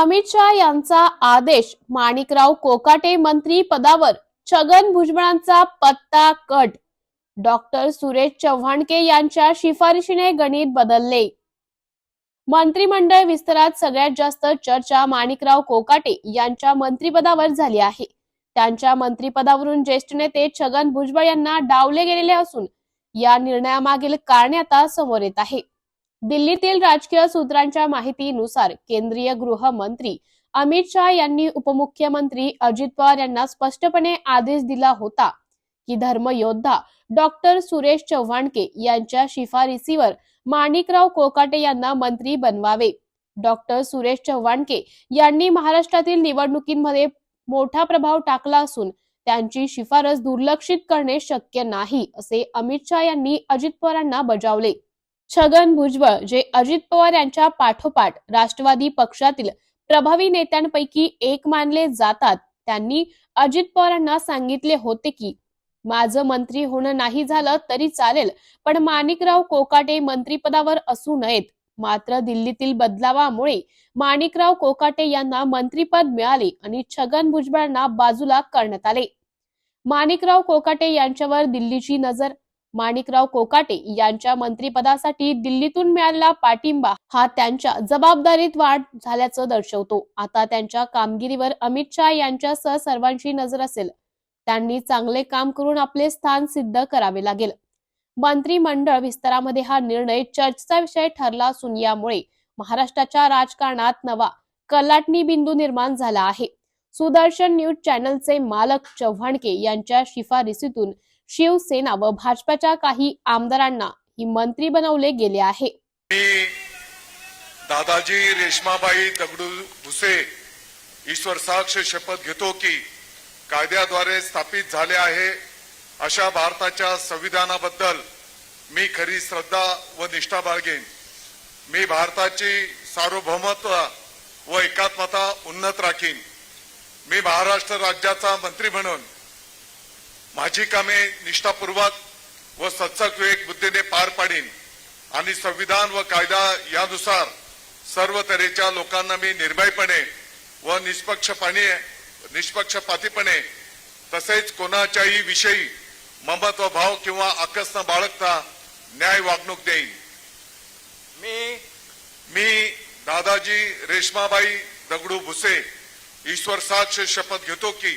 अमित शहा यांचा आदेश माणिकराव कोकाटे मंत्री पदावर छगन भुजबळांचा पत्ता कट. डॉक्टर सुरेश चव्हाणके यांच्या शिफारशीने गणित बदलले. मंत्रिमंडळ विस्तारात सगळ्यात जास्त चर्चा माणिकराव कोकाटे यांच्या मंत्रिपदावर झाली आहे. त्यांच्या मंत्रिपदावरून ज्येष्ठ नेते छगन भुजबळ यांना डावले गेलेले असून या निर्णयामागील कारणे आता समोर येत आहे दिल्लीतील राजकीय सूत्रांच्या माहितीनुसार केंद्रीय गृहमंत्री अमित शहा यांनी उपमुख्यमंत्री अजित पवार यांना स्पष्टपणे आदेश दिला होता की धर्मयोद्धा डॉक्टर सुरेश चव्हाणके यांच्या शिफारसीवर माणिकराव कोकाटे यांना मंत्री बनवावे. डॉक्टर सुरेश चव्हाणके यांनी महाराष्ट्रातील निवडणुकीमध्ये मोठा प्रभाव टाकला असून त्यांची शिफारस दुर्लक्षित करणे शक्य नाही असे अमित शहा यांनी अजित पवारांना बजावले. छगन भुजबळ जे अजित पवार यांच्या पाठोपाठ राष्ट्रवादी पक्षातील प्रभावी नेत्यांपैकी एक मानले जातात त्यांनी अजित पवारांना सांगितले होते की माझं मंत्री होणं नाही झालं तरी चालेल पण माणिकराव कोकाटे मंत्रीपदावर असू नयेत. मात्र दिल्लीतील बदलावामुळे माणिकराव कोकाटे यांना मंत्रीपद मिळाले आणि छगन भुजबळांना बाजूला करण्यात आले. माणिकराव कोकाटे यांच्यावर दिल्लीची नजर माणिकराव कोकाटे यांच्या मंत्रिपदासाठी दिल्लीतून मिळालेला पाठिंबा हा त्यांच्या जबाबदारीत वाढ झाल्याचं दर्शवतो. आता त्यांच्या कामगिरीवर अमित शहा यांच्यासह सर्वांची नजर असेल. त्यांनी चांगले काम करून आपले स्थान सिद्ध करावे लागेल. मंत्रिमंडळ विस्तारामध्ये हा निर्णय चर्चेचा विषय ठरला असून यामुळे महाराष्ट्राच्या राजकारणात नवा कलाटणी बिंदू निर्माण झाला आहे. सुदर्शन न्यूज चॅनलचे मालक चव्हाणके यांच्या शिफारसीतून शिवसेना व भाजपच्या काही आमदारांना ही मंत्री बनवले गेले आहे. मी दादाजी रेशमाबाई दगडू भुसे ईश्वर साक्ष शपथ घेतो की कायद्याद्वारे स्थापित झाले आहे अशा भारताच्या संविधानाबद्दल मी खरी श्रद्धा व निष्ठा बाळगेन. मी भारताची सार्वभौमत्व व एकात्मता उन्नत राखीन. मी महाराष्ट्र राज्याचा मंत्री म्हणून माझी कामे निष्ठापूर्वक व सत्सक विवेक बुद्धीने पार पाडीन आणि संविधान व कायदा यानुसार सर्व तऱ्हेच्या लोकांना मी निर्भयपणे व निष्पक्षपणे निष्पक्षपातीपणे तसेच कोणाच्याही विषयी ममत्व भाव किंवा आकस न बाळगता न्याय वागणूक देईन. मी मी दादाजी रेशमाबाई दगडू भुसे ईश्वर साक्ष शपथ घेतो की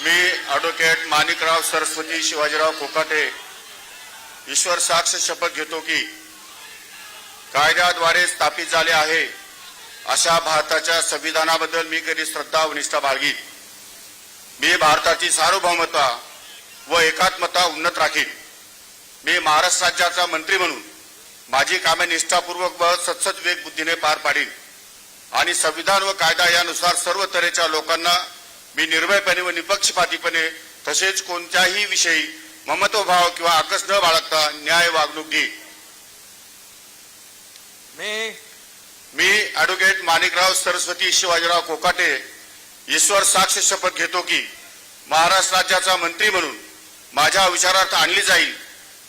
मी ॲडव्होकेट माणिकराव सरस्वती शिवाजीराव कोकाटे ईश्वर साक्ष शपथ घेतो की कायद्याद्वारे स्थापित झाले आहे अशा भारताच्या संविधानाबद्दल मी कधी श्रद्धा व निष्ठा बाळगी मी भारताची सार्वभौमता व एकात्मता उन्नत राखीन. मी महाराष्ट्र राज्याचा मंत्री म्हणून माझी कामे निष्ठापूर्वक व सत्सद वेग बुद्धीने पार पाडीन. आणि संविधान व कायदा यानुसार सर्व तऱ्हेच्या लोकांना मी निर्भयपणे व निपक्षपातीपणे तसेच कोणत्याही विषयी ममत्वभाव किंवा आकस न बाळगता न्याय वागणूक देईन मी मी ॲडव्होकेट माणिकराव सरस्वती शिवाजीराव कोकाटे ईश्वर साक्ष शपथ घेतो की महाराष्ट्र राज्याचा मंत्री म्हणून माझ्या विचारार्थ आणली जाईल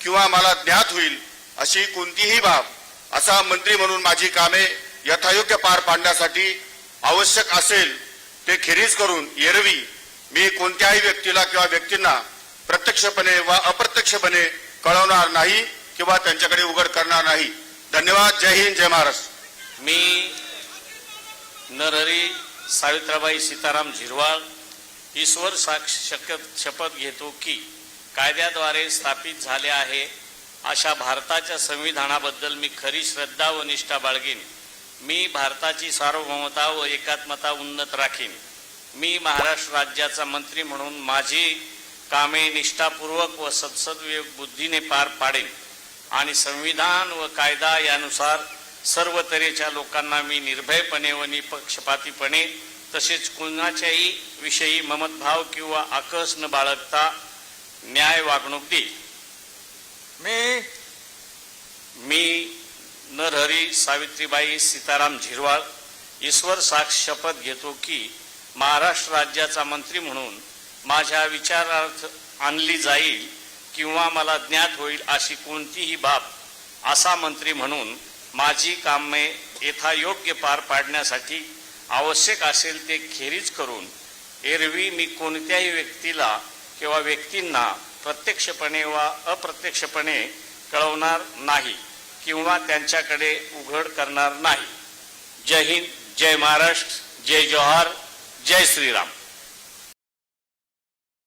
किंवा मला ज्ञात होईल अशी कोणतीही बाब असा मंत्री म्हणून माझी कामे यथायोग्य पार पाडण्यासाठी आवश्यक असेल ते खेरीज करून एरवी मी कोणत्याही व्यक्तीला किंवा व्यक्तींना प्रत्यक्षपणे वा अप्रत्यक्षपणे कळवणार नाही किंवा त्यांच्याकडे उघड करणार नाही. धन्यवाद. जय हिंद जय महाराष्ट्र. मी नरहरी सावित्राबाई सीताराम झिरवाळ ईश्वर साक्ष शपथ शपथ घेतो की कायद्याद्वारे स्थापित झाले आहे अशा भारताच्या संविधानाबद्दल मी खरी श्रद्धा व निष्ठा बाळगीन. मी भारताची सार्वभौमता व एकात्मता उन्नत राखीन. मी महाराष्ट्र राज्याचा मंत्री म्हणून माझी कामे निष्ठापूर्वक व सत्सद्विवेक बुद्धीने पार पाडेन आणि संविधान व कायदा यानुसार सर्व तऱ्हेच्या लोकांना मी निर्भयपणे व निपक्षपातीपणे तसेच कोणाच्याही विषयी ममतभाव किंवा आकस न बाळगता न्याय वागणूक देईल मी मी नरहरी सावित्रीबाई सीताराम झिरवाळ ईश्वर साक्ष शपथ घेतो की महाराष्ट्र राज्याचा मंत्री म्हणून माझ्या विचारार्थ आणली जाईल किंवा मला ज्ञात होईल अशी कोणतीही बाब असा मंत्री म्हणून माझी कामे यथायोग्य पार पाडण्यासाठी आवश्यक असेल ते खेरीज करून एरवी मी कोणत्याही व्यक्तीला किंवा व्यक्तींना प्रत्यक्षपणे वा अप्रत्यक्षपणे कळवणार नाही. किंवा त्यांच्याकडे उघड करणार नाही. जय हिंद जय महाराष्ट्र जय जोहार जय श्रीराम.